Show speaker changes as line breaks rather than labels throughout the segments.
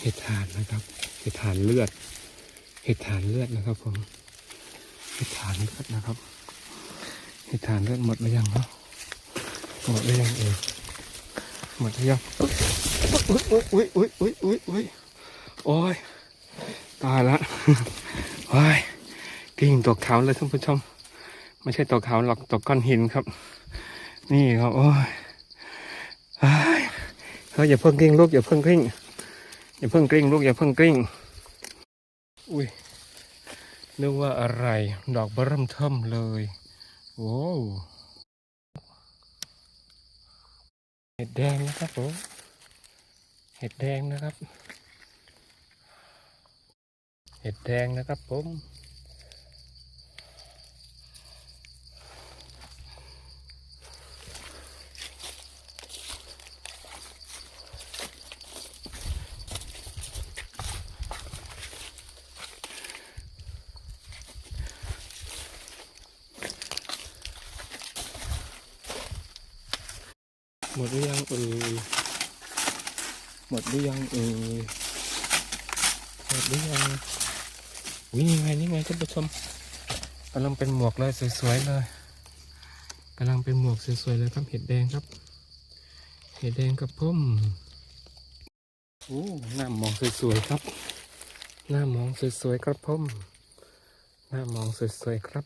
เห็ดฐานนะครับ เห็ดฐานเลือด เห็ดฐานเลือดนะครับผม เห็ดฐานเลือดนะครับ เห็ดฐานเลือดหมดหรือยังเนาะหมดหรือยังเองหมดหรือยังอุ้ยอุ้ยอุ้ยอุ้ยอุ้ยอุ้ยโอ้ยตายละโอ้ยกิ่งตกเขาเลยท่านผู้ชม ไม่ใช่ตกเขาหรอกตกก้อนหินครับ นี่ครับ โอ้ย เฮ้ยอย่าเพิ่งกลิ้งลูกอย่าเพิ่งกลิ้งอย่าเพิ่งกลิ้งลูกอย่าเพิ่งกลิ้งอุ้ยนึกว่าอะไร ดอกเบอร์เริ่มเทิมเลยโอ้เห็ดแดงนะครับผมเห็ดแดงนะครับ เห็ดแดงนะครับผม หมดหรือยังเอ่ยหมดหรือยังเอ่ยหมดหรือยังวินี่ไงนี่ไงท่านผู้ชมกำลังเป็นหมวกเลยสวยๆเลยกำลังเป็นหมวกสวยๆเลยครับเห็ดแดงครับ เห็ดแดงกับพุ่มโอ้หน้ามองสวยๆครับ หน้ามองสวยๆครับพุ่มหน้ามองสวยๆครับ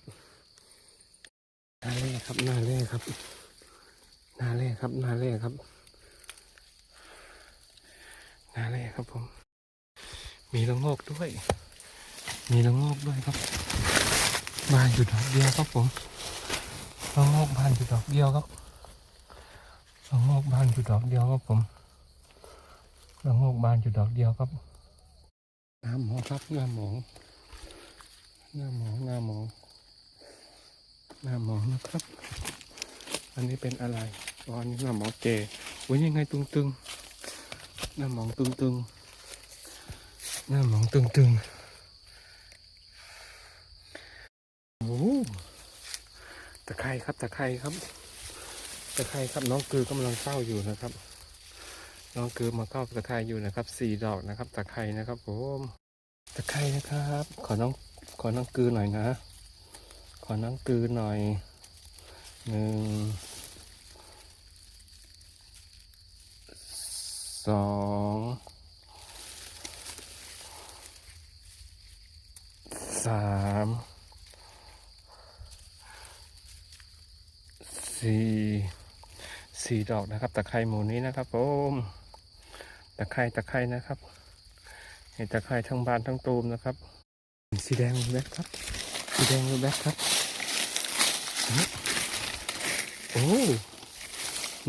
หน้าเล่ครับหน้าเล่ครับ นาแรกครับ นาแรกครับ นาแรกครับผม มีละโงกด้วย มีละโงกด้วยครับ บานอยู่ดอกเดียวครับผมละโงกบานอยู่ดอกเดียวครับละโงกบานอยู่ดอกเดียวครับผมละโงกบานอยู่ดอกเดียวครับน้ำหมองครับน้ำหมองน้ำหมองน้ำหมองน้ำหมองนะครับ อันนี้เป็นอะไร อ๋ออันนี้หน้าหมอเจอุ้ยยังไงตึงตึงน้าหมองตึงตึงน้าหมองตึงตึงโอ้โหตะไคร่ครับตะไคร่ครับตะไคร่ครับน้องเกือกำลังเฝ้าอยู่นะครับ น้องเกือมาเข้าตะไคร่อยู่นะครับสี่ดอกนะครับตะไคร่นะครับผมตะไคร่นะครับ ขอน้องขอน้องกือหน่อยนะ ขอน้องกือหน่อยหนึ่ง สองสามสี่สี่ดอกนะครับตะไคร่หมูนี้นะครับผมตะไคร่ตะไคร่นะครับเห็นตะไคร่ทั้งบานทั้งตูมนะครับ สีแดงแบ็คครับ สีแดงแบ็คครับโอ้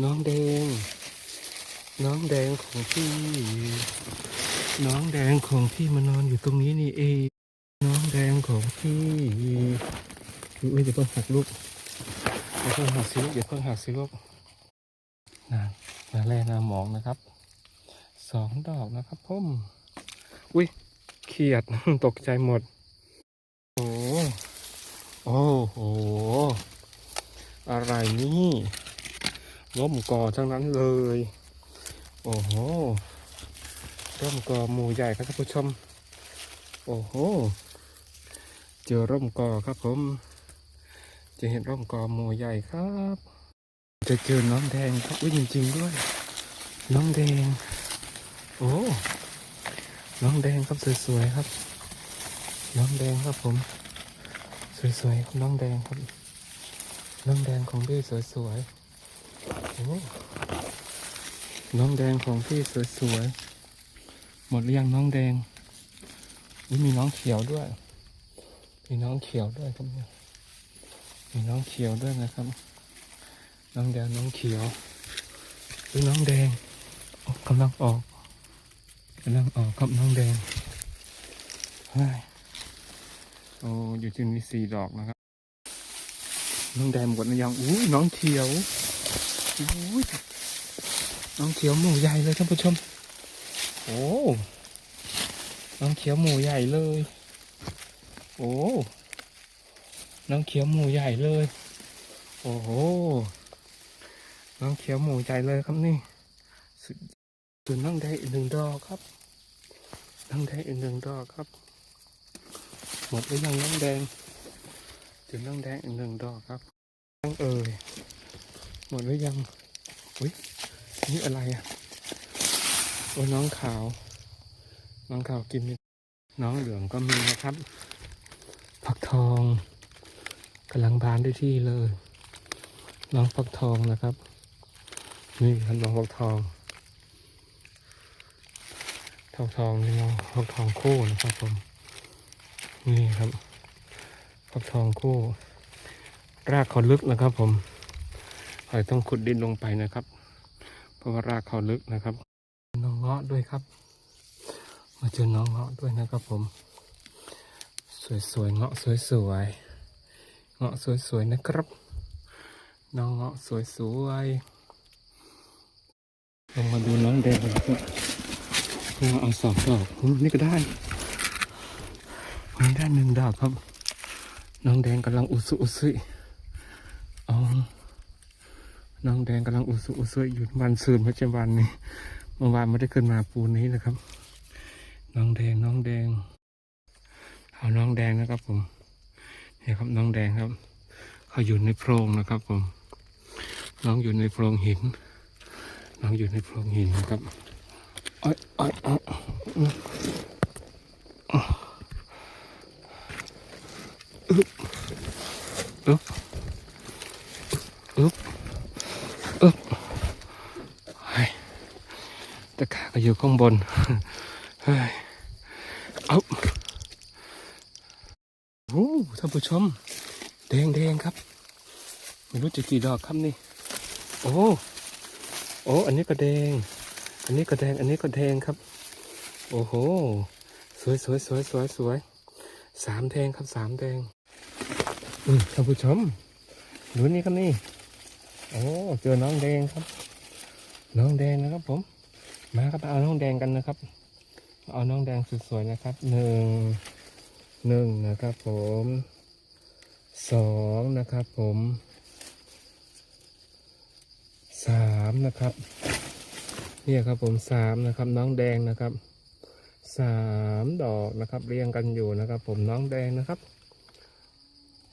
น้องแดง น้องแดงของพี่ น้องแดงของพี่มานอนอยู่ตรงนี้นี่เองน้องแดงของพี่อุ้ยเดี๋ยวเพิ่งหักลูกเดี๋ยวเพิ่งหักสิลูกเดี๋ยวเพิ่งหักสิลูกนานาแร่นาหมองนะครับสองดอกนะครับพ่มอุ้ยเขียดตกใจหมด โอ้โอ้โหอะไรนี่ร่มก่อทั้งนั้นเลย โอ้โหร่มกอหมูใหญ่ครับท่านผู้ชม โอ้โห เจอร่มกอครับผม จะเห็นร่มกอหมูใหญ่ครับ จะเจอน้องแดงครับอุ้ยจริงด้วย น้องแดง โอ้ น้องแดงครับสวยๆครับ น้องแดงครับผม สวยๆครับน้องแดงครับ น้องแดงของพี่สวยๆโอ้ น้องแดงของพี่สวยๆ หมดหรือยังน้องแดงนี่มีน้องเขียวด้วย มีน้องเขียวด้วยครับเนี่ย มีน้องเขียวด้วยนะครับ น้องแดงน้องเขียวหรือน้องแดงกำลังออกกำลังออกครับน้องแดงเฮ้ยโอ้อยู่ที่นี่สี่ดอกนะครับ น้องแดงหมดหรือยัง อุ้ยน้องเขียวอุ้ย น้องเขียวหมูใหญ่เลยท่านผู้ชม โอ้ น้องเขียวหมูใหญ่เลย โอ้ น้องเขียวหมูใหญ่เลย โอ้โห น้องเขียวหมูใหญ่เลยครับนี่สุดคือน้องแดงอีกหนึ่งดอกครับ น้องแดงอีกหนึ่งดอกครับ หมดหรือยังน้องแดงถึงน้องแดงอีกหนึ่งดอกครับยังเอ่ยหมดหรือยังอุ้ย นี่อะไรอะ โอ้ยน้องขาว น้องขาวกินไม่น้องเหลืองก็มีนะครับ ผักทองกำลังบานได้ที่เลย น้องฟักทองนะครับ นี่ครับน้องฟักทองทองทองนี่น้องฟักทองคู่นะครับผม นี่ครับฟักทองคู่รากเขาลึกนะครับผมหอยต้องขุดดินลงไปนะครับ เพราะว่ารากเขาลึกนะครับ น้องเงาะด้วยครับ มาเจอน้องเงาะด้วยนะครับผม สวยๆเงาะสวยๆเงาะสวยๆนะครับ น้องเงาะสวยๆลงมาดูน้องแดงกันครับเราเอาสองดอกอืมนี่ก็ได้วันนี้ได้หนึ่งดอกครับ น้องแดงกำลังอุสุอุสุยอ๋อ น้องแดงกำลังอุสุอุสุยอยู่วันซืนไม่ใช่วันนี้เมื่อวานไม่ได้ขึ้นมาปูนี้นะครับ น้องแดงน้องแดงเอาน้องแดงนะครับผมนี่ครับน้องแดงครับ เขาอยู่ในโพรงนะครับผม น้องอยู่ในโพรงหิน น้องอยู่ในโพรงหินนะครับอ้อยอ้อยอ้อยอึ๊บอึ๊บอึ๊บ อึ๊บเฮ้ยตะขาก็อยู่ข้างบนเฮ้ยเอาโอ้ท่านผู้ชม แดงแดงครับ ไม่รู้จะกี่ดอกครับนี่ โอ้โอ้อันนี้ก็แดง อันนี้ก็แดง อันนี้ก็แดงครับ โอ้โห สวยสวยสวยสวยสวยสามแดงครับสามแดงอืมท่านผู้ชมดูนี่ครับนี่ โอ้เจอน้องแดงครับ น้องแดงนะครับ ผม มาครับเอาน้องแดงกันนะครับ เอาน้องแดงสวยๆนะครับหนึ่งหนึ่งนะครับ ผมสองนะครับ ผมสามนะครับเนี่ยครับผมสามนะครับน้องแดงนะครับสามดอกนะครับเรียงกันอยู่นะครับ ผมน้องแดงนะครับ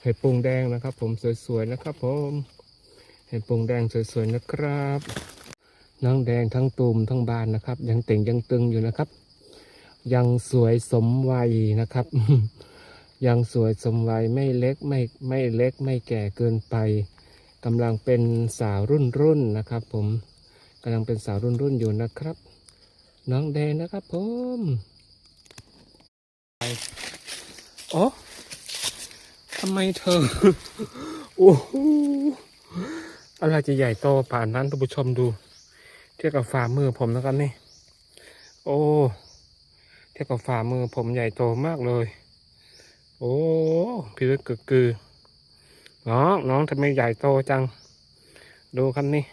เห็ดปุงแดงนะครับ ผมสวยๆนะครับ ผม เห็ดปุงแดงสวยๆนะครับน้องแดงทั้งตูมทั้งบานนะครับ ยังเต่งยังตึงอยู่นะครับ ยังสวยสมวัยนะครับ ยังสวยสมวัยไม่เล็กไม่ไม่เล็กไม่แก่เกินไปกำลังเป็นสาวรุ่นรุ่นนะครับ ผมกำลังเป็นสาวรุ่นรุ่นอยู่นะครับ น้องแดงนะครับผมโอ้ทำไมเธอ โอ้ อะไรจะใหญ่โตป่านนั้นท่านผู้ชมดู เทียบกับฝ่ามือผมนะครับนี่ โอ้เทียบกับฝ่ามือผมใหญ่โตมากเลย โอ้พี่ลึกกึกกือน้องน้องทำไมใหญ่โตจัง ดูครับนี่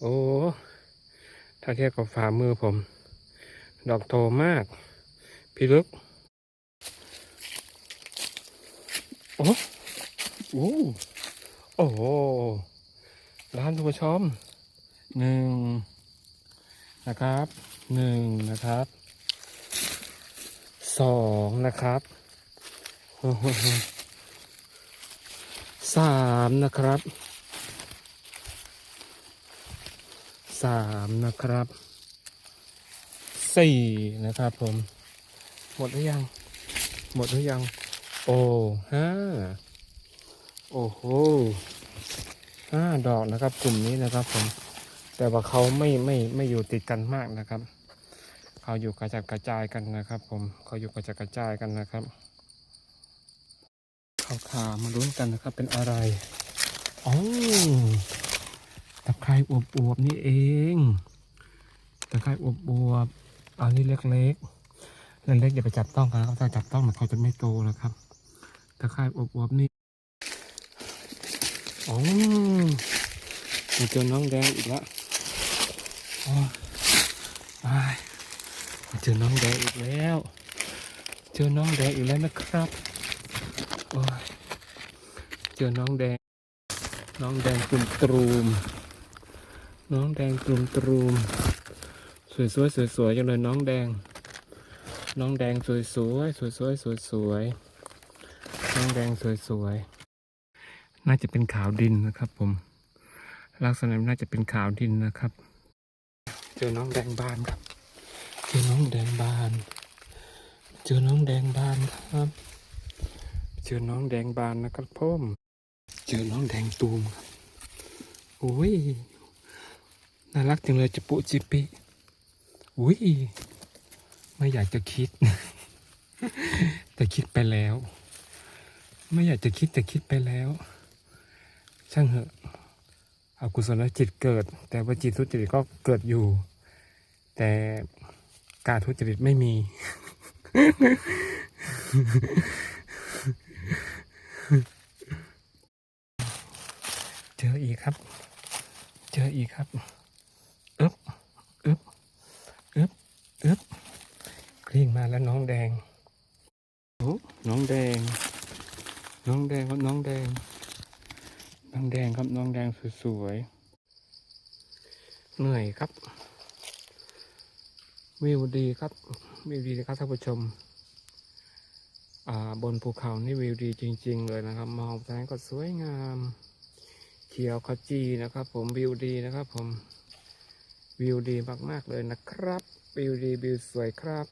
โอ้ถ้าเทียบกับฝ่ามือผม ดอกโตมาก พี่ลึก โอ้โอ้โอ้ โหร้านท่านผู้ชมหนึ่งนะครับหนึ่งนะครับสองนะครับสามนะครับสามนะครับสี่นะครับผม หมดหรือยัง หมดหรือยัง โอ้ห้าโอ้โห ห้าดอกนะครับ กลุ่มนี้นะครับผม แต่ว่าเขาไม่ไม่ไม่อยู่ติดกันมากนะครับ เขาอยู่กระจัดกระจายกันนะครับ ผมเขาอยู่กระจัดกระจายกันนะครับขาวขามาลุ้นกันนะครับ เป็นอะไรอ๋อตะไคร้อวบๆนี่เองตะไคร้อวบๆเอานี่เล็กๆเล็กๆอย่าไปจับต้องกันนะครับถ้าจับต้องมันเขาจะไม่โตนะครับตะไคร้อวบๆนี่ อ๋อมาเจอน้องแดงอีกแล้วอ๋อเจอน้องแดงอีกแล้ว เจอน้องแดงอีกแล้วนะครับโอ้ยเจอน้องแดง น้องแดงตุ่มตรูม น้องแดงตุ่มตรูม สวยๆสวยๆจังเลยน้องแดง น้องแดงสวยๆสวยๆสวยสวยน้องแดงสวยๆ น่าจะเป็นขาวดินนะครับ ผม ลักษณะน่าจะเป็นขาวดินนะครับ เจอน้องแดงบานครับ เจอน้องแดงบาน เจอน้องแดงบานครับ เจอน้องแดงบานนะครับพ่มเจอน้องแดงตูมครับโอ้ยน่ารักจังเลยจะปุจิปิอุ้ยไม่อยากจะคิด แต่คิดไปแล้ว ไม่อยากจะคิดแต่คิดไปแล้ว ช่างเหอะอกุศลจิตเกิด แต่ว่าจิตทุจริตก็เกิดอยู่ แต่การทุจริตไม่มี เจออีกครับ เจออีกครับอึบอึบอึบอึบกลิ้งมาแล้วน้องแดงโอ้น้องแดง น้องแดงครับน้องแดง น้องแดง ครับน้องสวยๆ เหนื่อยครับ วิวดีครับ วิวดีนะครับท่านผู้ชม บนภูเขานี่วิวดีจริง ๆ เลยนะครับ มองไปนั้นก็สวยงาม เขียวขจีนะครับ ผมวิวดีนะครับ ผม วิวดีมากๆเลยนะครับ วิวดีวิวสวยครับ